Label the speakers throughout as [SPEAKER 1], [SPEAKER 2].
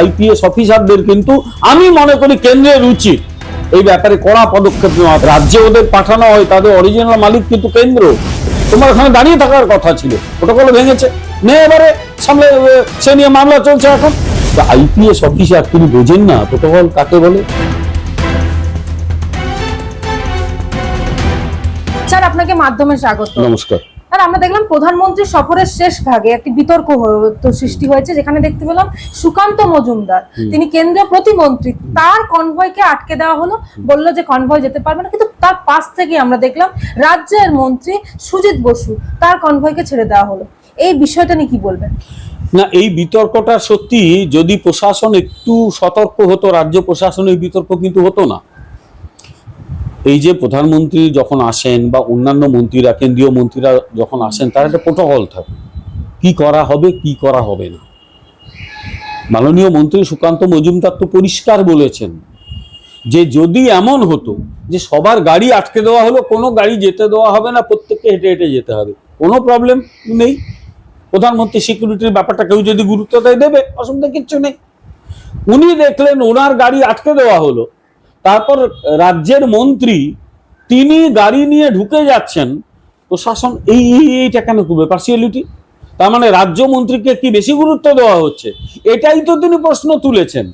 [SPEAKER 1] IPS অফিসারদের কিন্তু আমি মনে করি কেন্দ্রের উচিত এই ব্যাপারে কড়া পদক্ষেপ নেওয়া। রাজ্যে ওদের পাঠানো হয় তাদের অরিজিনাল মালিক কিন্তু কেন্দ্র। তোমার ওখানে দাঁড়িয়ে থাকার কথা ছিল প্রোটোকল ভেঙেছে। নে এবারে সামনে সে নিয়ে মামলা চলছে এখন। আইপিএস অফিসার তিনি বোঝেন না প্রোটোকল কাকে বলে?
[SPEAKER 2] স্যার আপনাকে মাধ্যমে স্বাগত।
[SPEAKER 1] নমস্কার।
[SPEAKER 2] আর আমরা দেখলাম প্রধানমন্ত্রী সফরের শেষ ভাগে একটি বিতর্ক সৃষ্টি হয়েছে যেখানে দেখতে পেলাম সুকান্ত মজুমদার। তিনি কেন্দ্রীয় প্রতিমন্ত্রী। তার কনভয়কে আটকে দেওয়া হলো বলল যে কনভয় যেতে পারবে না কিন্তু তার পাশ থেকে আমরা দেখলাম রাজ্যের মন্ত্রী সুজিত বসু তার কনভয়কে ছেড়ে দেওয়া হলো। এই বিষয়টা নিয়ে কি বলবেন?
[SPEAKER 1] না এই বিতর্কটা সত্যি যদি প্রশাসন একটু সতর্ক হতো রাজ্য প্রশাসন এই বিতর্ক কিন্তু হতো না। এই যে প্রধানমন্ত্রী যখন আসেন বা অন্যান্য মন্ত্রীরা, কেন্দ্রীয় মন্ত্রীরা যখন আসেন, তার একটা প্রোটোকল থাকে। কি করা হবে, কি করা হবে না। মাননীয় মন্ত্রী সুকান্ত মজুমদার তো পরিষ্কার বলেছেন যে যদি এমন হতো যে সবার গাড়ি আটকে দেওয়া হলো, কোনো গাড়ি যেতে দেওয়া হবে না, প্রত্যেককে হেঁটে হেঁটে যেতে হবে। কোনো প্রবলেম নেই। প্রধানমন্ত্রী সিকিউরিটির ব্যাপারটা কেউ যদি গুরুত্ব দেয়, দেবে। অসুবিধা কিচ্ছু নেই। উনি দেখলেন ওনার গাড়ি আটকে দেওয়া হলো তারপর রাজ্যের মন্ত্রী, তিনি গাড়ি নিয়ে ঢুকে যাচ্ছেন, প্রশাসন, এই, এই- এইটা কেন করবে পার্সিয়ালিটি তার মানে রাজ্য মন্ত্রীকে কি বেশি গুরুত্ব দেওয়া হচ্ছে? এটাই তো তিনি প্রশ্ন তুলেছেন।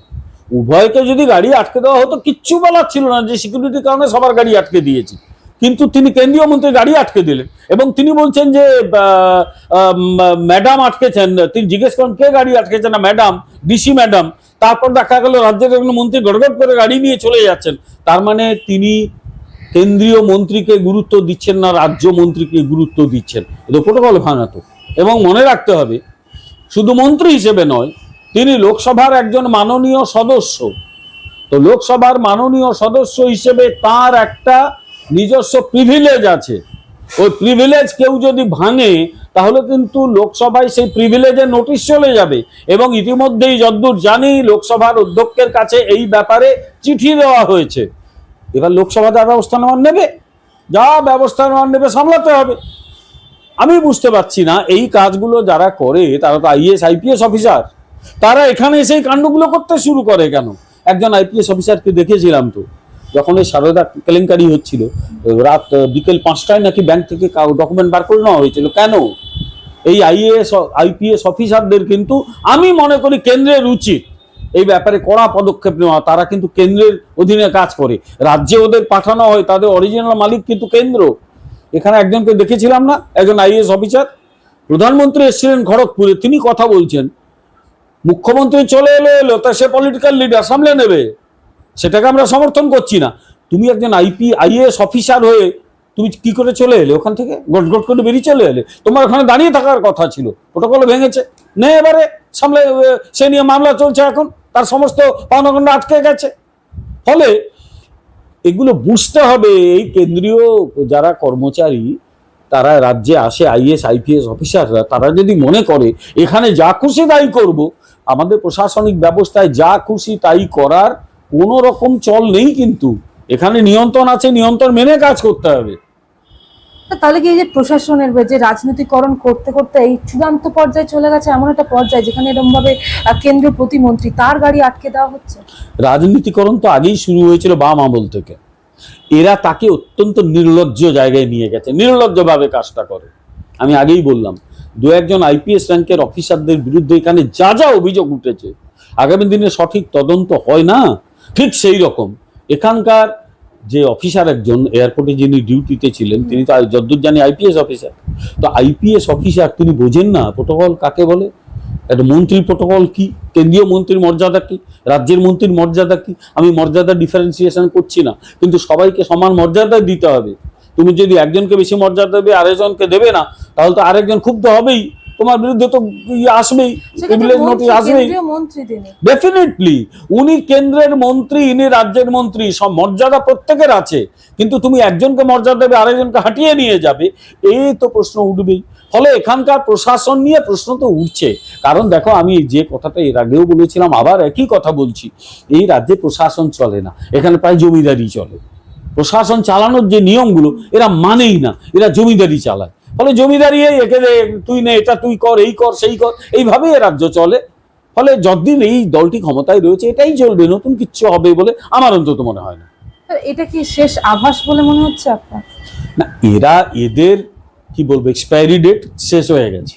[SPEAKER 1] উভয়কে যদি গাড়ি আটকে দেওয়া হতো, কিচ্ছু বলার ছিল না যে সিকিউরিটির কারণে সবার গাড়ি আটকে দিয়েছি। কিন্তু তিনি কেন্দ্রীয় মন্ত্রী গাড়ি আটকে দিলেন। এবং তিনি বলছেন যে ম্যাডাম আটকেছেন। তিনি জিজ্ঞেস করেন, কে গাড়ি আটকেছেন না ম্যাডাম ডিসি ম্যাডাম তারপর দেখা গেল রাজ্যের একজন মন্ত্রী গড়গড় করে গাড়ি নিয়ে চলে যাচ্ছেন। তার মানে তিনি কেন্দ্রীয় মন্ত্রীকে গুরুত্ব দিচ্ছেন না, রাজ্য মন্ত্রীকে গুরুত্ব দিচ্ছেন। এটা প্রোটোকল ভাঙাতো এবং মনে রাখতে হবে, শুধু মন্ত্রী হিসেবে নয়, তিনি লোকসভার একজন মাননীয় সদস্য। তো লোকসভার মাননীয় সদস্য হিসেবে তার একটা নিজস্ব প্রিভিলেজ আছে। ওই প্রিভিলেজ কেউ যদি ভাঙে তাহলে কিন্তু লোকসভায় সেই প্রিভিলেজের নোটিশ চলে যাবে এবং ইতিমধ্যেই যদ্দূর জানি লোকসভার অধ্যক্ষের কাছে এই ব্যাপারে চিঠি দেওয়া হয়েছে। এবার লোকসভা যা ব্যবস্থা নেওয়ার নেবে, যা ব্যবস্থা নেওয়ার নেবে সামলাতে হবে। আমি বুঝতে পারছি না, এই কাজগুলো যারা করে, তারা তো আইএস আইপিএস অফিসার তারা এখানে এসে এই কাণ্ডগুলো করতে শুরু করে কেন? একজন আইপিএস অফিসারকে দেখেছিলাম তো। যখন এই সারদা কেলেঙ্কারি হচ্ছিল, রাত বিকেল পাঁচটায় নাকি ব্যাংক থেকে ডকুমেন্ট বার করে নেওয়া হয়েছিল। কেন? এই আইএএস আইপিএস অফিসারদের কিন্তু আমি মনে করি কেন্দ্রের উচিত এই ব্যাপারে কড়া পদক্ষেপ নেওয়া। তারা কিন্তু কেন্দ্রের অধীনে কাজ করে। রাজ্যে ওদের পাঠানো হয়, তাদের অরিজিনাল মালিক কিন্তু কেন্দ্র। এখানে একজনকে দেখেছিলাম না? একজন আইএস অফিসার প্রধানমন্ত্রী এসেছিলেন খড়গপুরে, তিনি কথা বলছেন। মুখ্যমন্ত্রী চলে এলো এলো, তা সে পলিটিক্যাল লিডার সামলে নেবে। সেটাকে আমরা সমর্থন করছি না। তুমি একজন আইপি আইএএস অফিসার হয়ে তুমি কি করে চলে এলে? ওখান থেকে গট গট করে বেরিয়ে চলে এলে। তোমার ওখানে দাঁড়িয়ে থাকার কথা ছিল। প্রোটোকল ভেঙেছে। নে এবারে সামলে সে নিয়ে মামলা চলছে এখন। তার সমস্ত পাওনাগণ্ড আটকে গেছে। ফলে এগুলো বুঝতে হবে, এই কেন্দ্রীয় যারা কর্মচারী, তারা রাজ্যে আসে আইএস আইপিএস অফিসাররা। তারা যদি মনে করে, এখানে যা খুশি তাই করব। আমাদের প্রশাসনিক ব্যবস্থায় যা খুশি তাই করার কোনো রকম চল নেই কিন্তু। এখানে নিয়ন্ত্রণ আছে নিয়ন্ত্রণ মেনে কাজ করতে হবে।
[SPEAKER 2] তাহলে কি এই যে প্রশাসনের যে রাজনীতিকরণ করতে করতে এই চূড়ান্ত পর্যায়ে চলে গেছে এমন একটা পর্যায়ে যেখানে এরকম ভাবে কেন্দ্রীয় প্রতিমন্ত্রী তার গাড়ি আটকে দেওয়া হচ্ছে?
[SPEAKER 1] রাজনীতিকরণ তো আগেই শুরু হয়েছিল বাম আমল থেকে। এরা তাকে অত্যন্ত নির্লজ্জ জায়গায় নিয়ে গেছে। নির্লজ্জভাবে কাজটা করে। আমি আগেই বললাম দু একজন আইপিএস র্যাঙ্কের অফিসারদের বিরুদ্ধে এখানে যা যা অভিযোগ উঠেছে আগামী দিনে সঠিক তদন্ত হয় না? ঠিক সেই রকম। এখানকার যে অফিসার একজন এয়ারপোর্টে যিনি ডিউটিতে ছিলেন তিনি তো যদ্দূর জানি আইপিএস অফিসার তো আইপিএস অফিসার তিনি বোঝেন না প্রোটোকল কাকে বলে? একটা মন্ত্রীর প্রোটোকল কি? কেন্দ্রীয় মন্ত্রীর মর্যাদা কি? রাজ্যের মন্ত্রীর মর্যাদা কি? আমি মর্যাদা ডিফারেন্সিয়েশন করছি না। কিন্তু সবাইকে সমান মর্যাদা দিতে হবে। তুমি যদি একজনকে বেশি মর্যাদা দেবে আরেকজনকে দেবে না তাহলে তো আরেকজন ক্ষুব্ধ হবেই। তোমার বিরুদ্ধে তো ইয়ে আসবেই
[SPEAKER 2] সেক্ষেত্রে
[SPEAKER 1] নোটিশ আসবেই। ডেফিনেটলি উনি কেন্দ্রের মন্ত্রী ইনি রাজ্যের মন্ত্রী সব মর্যাদা প্রত্যেকের আছে। কিন্তু তুমি একজনকে মর্যাদা দেবে আরেকজনকে হাঁটিয়ে নিয়ে যাবে এই তো প্রশ্ন উঠবেই। ফলে এখানকার প্রশাসন নিয়ে প্রশ্ন তো উঠছে। কারণ দেখো আমি যে কথাটা এর আগেও বলেছিলাম আবার একই কথা বলছি। এই রাজ্যে প্রশাসন চলে না এখানে প্রায় জমিদারি চলে। প্রশাসন চালানোর যে নিয়মগুলো এরা মানেই না এরা জমিদারি চালায়। ফলে জমিদারি এই একে তুই নে এটা তুই কর এই কর সেই কর। এইভাবেই এ রাজ্য চলে। ফলে যতদিন এই দলটি ক্ষমতায় রয়েছে এটাই চলবে নতুন কিচ্ছু হবে বলে আমার অন্তত মনে হয় না।
[SPEAKER 2] এটা কি শেষ আভাস বলে মনে হচ্ছে আপনার?
[SPEAKER 1] না এরা এদের কি বলব এক্সপায়ারি ডেট শেষ হয়ে গেছে।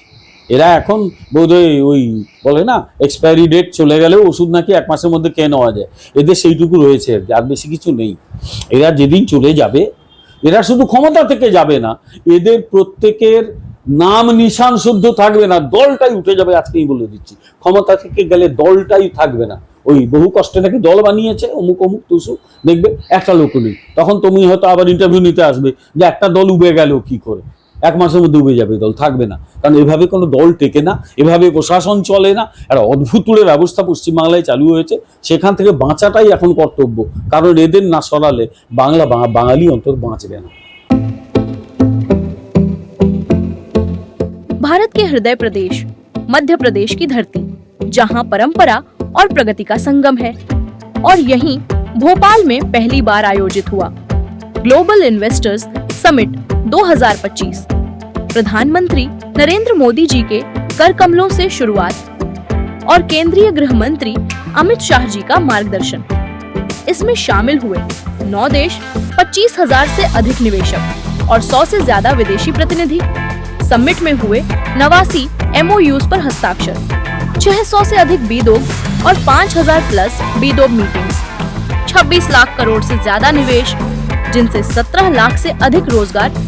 [SPEAKER 1] এরা এখন বোধহয় ওই বলে না এক্সপায়ারি ডেট চলে গেলেও ওষুধ নাকি এক মাসের মধ্যে খেয়ে নেওয়া যায়। এদের সেইটুকু রয়েছে আর বেশি কিছু নেই। এরা যেদিন চলে যাবে এরা শুধু ক্ষমতা থেকে যাবে না, এদের প্রত্যেকের নাম নিশান শুদ্ধ থাকবে না, দলটাই উঠে যাবে আজকেই বলে দিচ্ছি। ক্ষমতা থেকে গেলে দলটাই থাকবে না। ওই বহু কষ্টে নাকি দল বানিয়েছে, অমুক অমুক তুসু দেখবে একটা লোক নেই। তখন তুমি হয়তো আবার ইন্টারভিউ নিতে আসবে যে একটা দল উবে গেল কি করে? এক মাসের মধ্যে উবে যাবে দল থাকবে না কারণ এভাবে কোনো দল টেকে না এভাবে প্রশাসন চলে না একটা অদ্ভুতুড়ে ব্যবস্থা পশ্চিমবাংলায় চালু হয়েছে সেখান থেকে বাঁচাটাই এখন কর্তব্য কারণ এদের না সরালে বাংলা বা- বাঙালি অন্তর বাঁচবে না
[SPEAKER 3] भारत के हृदय प्रदेश मध्य प्रदेश की धरती जहां परंपरा और प्रगति का संगम है और यहीं भोपाल में पहली बार आयोजित हुआ ग्लोबल इन्वेस्टर्स समिट 2025 प्रधानमंत्री नरेंद्र मोदी जी के कर कमलों से शुरुआत और केंद्रीय गृह मंत्री अमित शाह जी का मार्गदर्शन। इसमें शामिल हुए नौ देश, पच्चीस हज़ार से अधिक निवेशक और सौ से ज़्यादा विदेशी प्रतिनिधि। समिट में हुए नवासी एमओयूज पर हस्ताक्षर 600 से अधिक बीदोग और 5000 प्लस बीदोग मीटिंग्स 26 लाख करोड़ से ज़्यादा निवेश, जिनसे 17 लाख से अधिक रोज़गार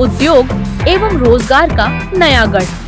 [SPEAKER 3] उद्योग एवं रोज़गार का नया गढ़।